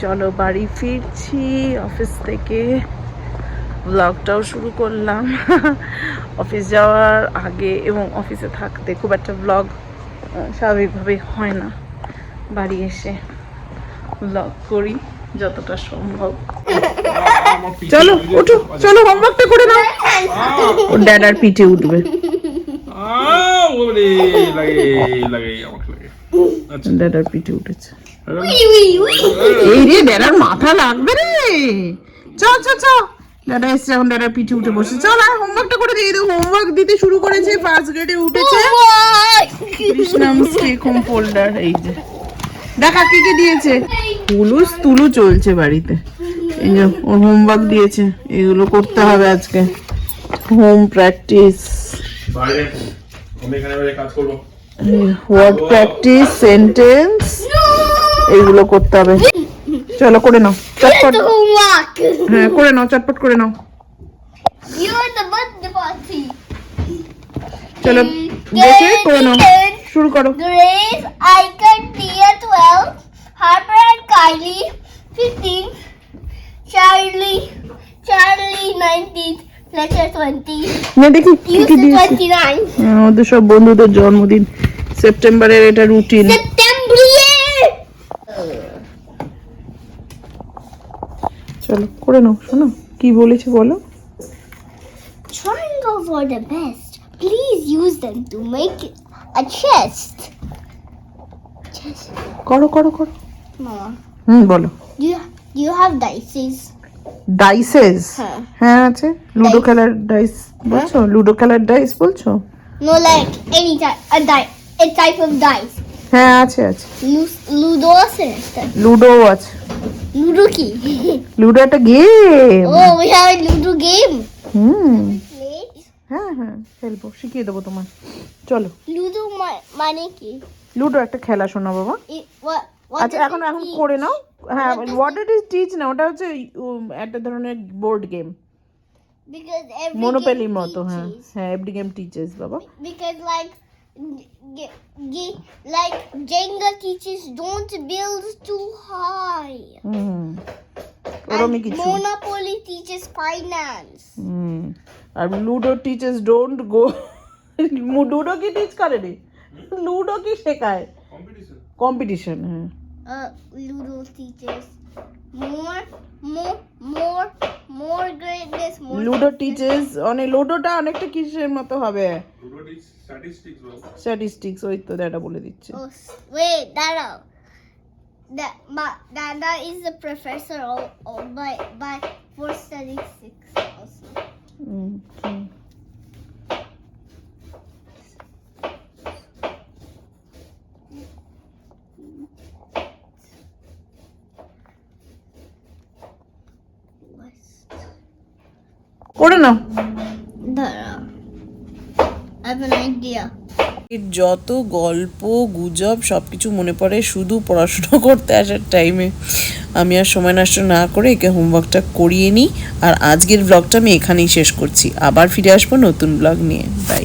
চলো বাড়ি ফিরছি অফিস থেকে ব্লগটাও শুরু করলাম। অফিস যাওয়ার আগে এবং অফিসে থাকতে খুব একটা ব্লগ স্বাভাবিকভাবে হয় না। বাড়ি এসে ব্লগ করি যতটা সম্ভব। চলো ওঠো চলো হোমওয়ার্কটা করে নাও। ও ড্যাডার পিঠে উঠবে। ওরে, লাগে। আচ্ছা, ড্যাডার পিঠে উঠেছে? এই রে ড্যাডার মাথা লাগবে রে। চ চ চ ড্যাডা এসছে এখন ড্যাডার পিঠে উঠে বসে। চল আর হোমওয়ার্কটা করে দিয়ে হোমওয়ার্ক দিতে শুরু করেছে ফার্স্ট গ্রেডে উঠেছে। কৃষ্ণাম স্টেক ফোল্ডার এই যে। দেখা কি কি দিয়েছে? হুলুস তুলু চলছে বাড়িতে। এই যে ওর হোমওয়ার্ক দিয়েছে। এগুলো করতে হবে আজকে। হোম প্র্যাকটিস বাইরে, আমি এখানে বাইরে কাজ করব। ওয়ার্ড প্র্যাকটিস সেন্টেন্স এইগুলো করতে হবে। চলো করে নাও। চটপট। হ্যাঁ করে নাও চটপট করে নাও। চলো দেখে করে নাও। শুরু করো। দেখি দুশো হ্যাঁ, বন্ধুদের জন্মদিন। সেপ্টেম্বরের এটা রুটিন চলো করে নাও শোনো কি বলেছে বলো Triangles are the best. Please use them to make a chest. Chest. করো করো করো হুম বলো? ডাইসেস. হ্যাঁ আছে লুডো. খেলার ডাইস বলছো লুডো খেলার ডাইস বলছো any type, a die, a type of dice. হ্যাঁ আছে আছে Ludo আছে। লুডো আছে Ludo কি? লুডো একটা game we have a Ludo game. হুম. হ্যাঁ হ্যাঁ খেলব শিখিয়ে দেবো তোমার চলো মা- মানে কি? লুডো একটা খেলা শোনা বাবা আচ্ছা এখন এখন? করে নাও হ্যাঁ হোয়াট ইট ইজ টিচ না ওটা হচ্ছে একটা ধরনের বোর্ড গেম মনোপেলির মতো হ্যাঁ. হ্যাঁ এভরি গেম টিচার্স বাবা g- g- like Jenga teaches don't build too high. Hmm ওরমই And কিছু Monopoly teaches finance. হুম আর ludo teaches dont go ludo কি teach করে রে লুডো কি শেখায় Competition? কম্পিটিশন হ্যাঁ Uh, Ludo teaches more, more, more, more greatness, more. Ludo teachers অনেক লুডোটা অনেকটা কিসের মতো হবে Ludo teach statistics, bro. Statistics ওই তো এটা বলে দিচ্ছে Oh, s- wait, Dada. That, but Dada is the professor of, of by by for statistics also. করে নাও। Dada. I have an idea. এর যত গল্প গুজব সব কিছু মনে পড়ে শুধু পড়াশোনা করতে আসার টাইমে আমি আর সময় নষ্ট না করে একে হোমওয়ার্কটা করিয়ে নিই। আর আজকের ব্লগটা আমি এখানেই শেষ করছি। আবার ফিরে আসব নতুন ব্লগ নিয়ে। বাই